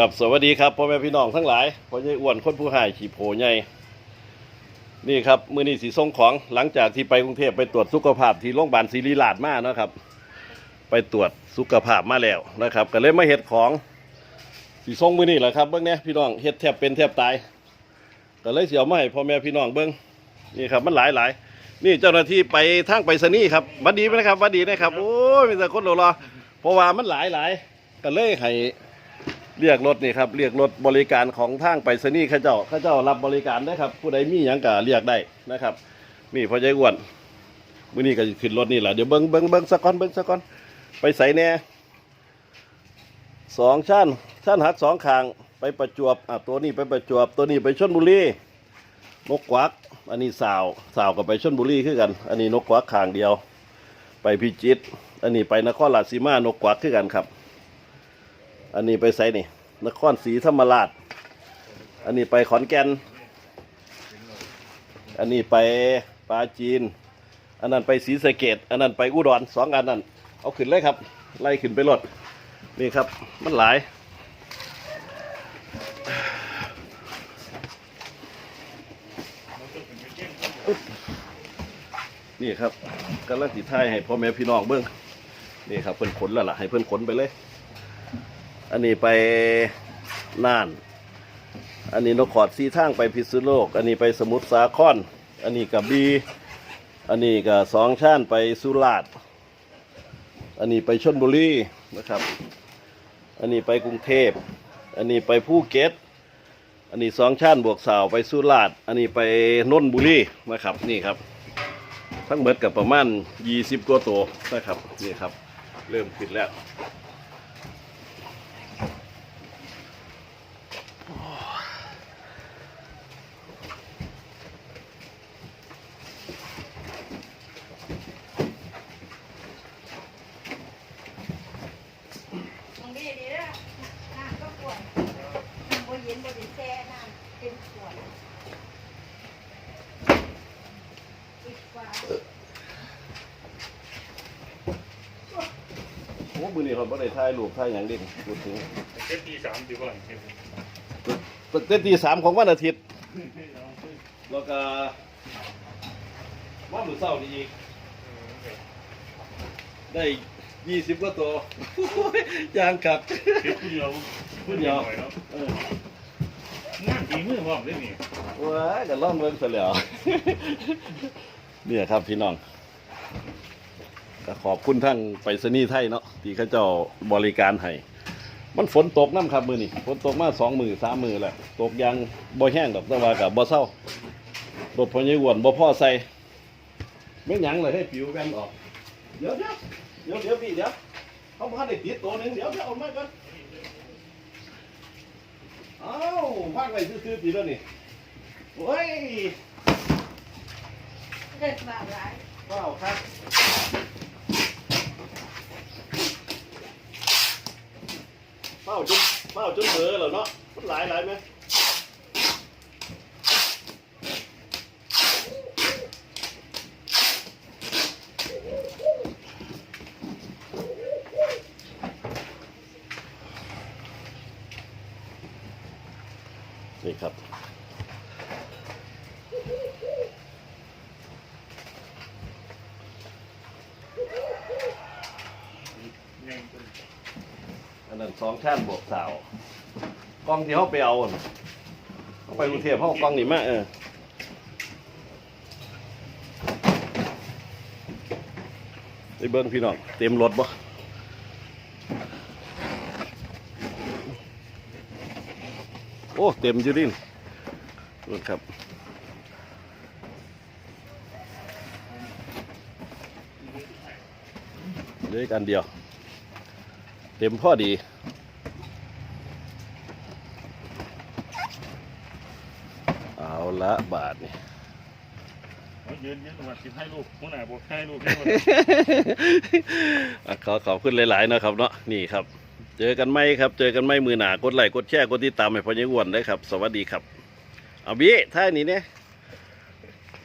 ครับสวัสดีครับพ่อแม่พี่น้องทั้งหลายพ่อใหญ่อ้วนคนผู้หายขี่โผใหญ่นี่ครับมือนี้สีส่งของหลังจากที่ไปกรุงเทพไปตรวจสุขภาพที่โรงพยาบาลศิริราชมาเนาะครับ ไปตรวจสุขภาพมาแล้วนะครับ ก็เลยมาเฮ็ดของสีส่งมือนี้แหละครับเบิ้องเนี่ยพี่น้องเฮ็ดแทบเป็นแทบตายก็เลยเสียวมาให้พ่อแม่พี่น้องเบิ้องนี่ครับมันหลายหลายนี่เจ้าหน้าที่ไปทางไปรษณีย์ครับหวัดดีไหมครับหวัดดีนะครับโอ้ยมีแต่คนรอๆเพราะว่ามันหลายหลายก็เลยให้ เรียกรถนี่ครับเรียกรถบริการของทางไปรษณีย์เข้าเจ้าเข้าเจ้ารับบริการได้ครับ ผู้ใดมีหยังก็เรียกได้นะครับ นี่พ่อใหญ่อ้วนมื้อนี้ก็สิขึ้นรถนี่แหละเดี๋ยวเบิ้งเบิ้งเบิ้งสักก้อนเบิ้งสักก้อนไปใส่แหน่สองชั้นชั้นหักสองคางไปประจวบอะตัวนี้ไปประจวบตัวนี้ไปชลบุรีนกกวัก อันนี้สาวสาวกับไปชลบุรีคือกัน อันนี้นกกวักคางเดียว ไปพิจิตรอันนี้ไปนครราชสีมานกกวักคือกันครับ อันนี้ไปไซนี่นครศรีธรรมราช อันนี้ไปขอนแก่น อันนี้ไปปาจีน อันนั้นไปศรีสะเกดอันนั้นไปอุดรสองอันนั้น เอาขึ้นเลยครับ ไล่ขึ้นไปรถนี่ครับ มันหลายนี่ครับกำลังติดท้ายให้พ่อแม่พี่น้องเบิ้งนี่ครับเพิ่นขนแล้วล่ะให้เพิ่นขนไปเลย อันนี้ไปน่าน อันนี้นครสีทางไปพิษณุโลก อันนี้ไปสมุทรสาคร อันนี้กับบี อันนี้กับสองชานไปสุราษฎร์ อันนี้ไปชลบุรีนะครับ อันนี้ไปกรุงเทพ อันนี้ไปภูเก็ต อันนี้สองชานบวกสาวไปสุราษฎร์ อันนี้ไปนนทบุรีนะครับนี่ครับ ทั้งหมดกับประมาณ 20กว่าตัวนะครับนี่ครับ เริ่มขึ้นแล้ว ตรงนี้ดีนะน้ำก็ขวดน้ำบ่เย็นบ่ได้แช่น้ำเป็นขวดปิดฝา โอ้มือนี้เราไม่ได้ถ่ายรูปถ่ายอย่างเด่นพูดถึงเจ็ดตีสามดีกว่าเจ็ดเต้นตีสามของวันอาทิตย์แล้วก็ว่าหรือเศร้านี่อีกได้ยี่สิบกว่าตัวยางกัดเจ็ดผู้เดียวผู้เดียวหน่อยเนาะเอองานฝีมือพร้อมได้นี่ว้ายกันล่องเบิ่งซะแล้วเนี่ยครับพี่น้อง ก็ขอบคุณทั้งไปรษณีย์ไทยเนาะที่เขาเจ้าบริการให้มันฝนตกน้ำครับมือนี่ฝนตกมาสองมือสามมือแหละตกยางบ่แห้งดอกแต่ว่ากับบ่เศร้ารถพญายวนบ่พ่อใส่ไม่หยังเลยให้ผิวแว่นออกเดี๋ยวเดี๋ยวเดี๋ยวเดี๋ยวพี่เดี๋ยวเขาพันได้ติดตัวหนึงเดี๋ยวเดี๋ยวเอามาก่อนเอ้าพักไว้ซื่อๆปีแล้วนี่โอ้ยเด็ดมาหลายว้าวครับ เป้าจนเป้าจนเบลอเหรอเนาะมันหลายหลายไหมนี่ครับ ยังเป็น อั นนั้นสองชั้นบวกสาวกล้องที่เขาไปเอาน่ะเขาไปกรุงเทพเขาเอากล้องนี่มาเออไปเบิ้งพี่น้องเต็มรถบ่โอ้ เต็มอยู่ดินรถครับ เหลืออีกอันเดียว เต็มพอดีเอาละบาทนี่เขายืนยืนมาสิบให้ลูกหัวหน้าบอกให้ลูกอะขอขอบคุณหลายๆนะครับเนาะนี่ครับ เจอกันไหมครับ เจอกันไหมมือหนากดไลค์กดแชร์กดติดตามให้พ่อยังอ้วนได้ครับ สวัสดีครับเอาบี้ท่านี้เนี่ย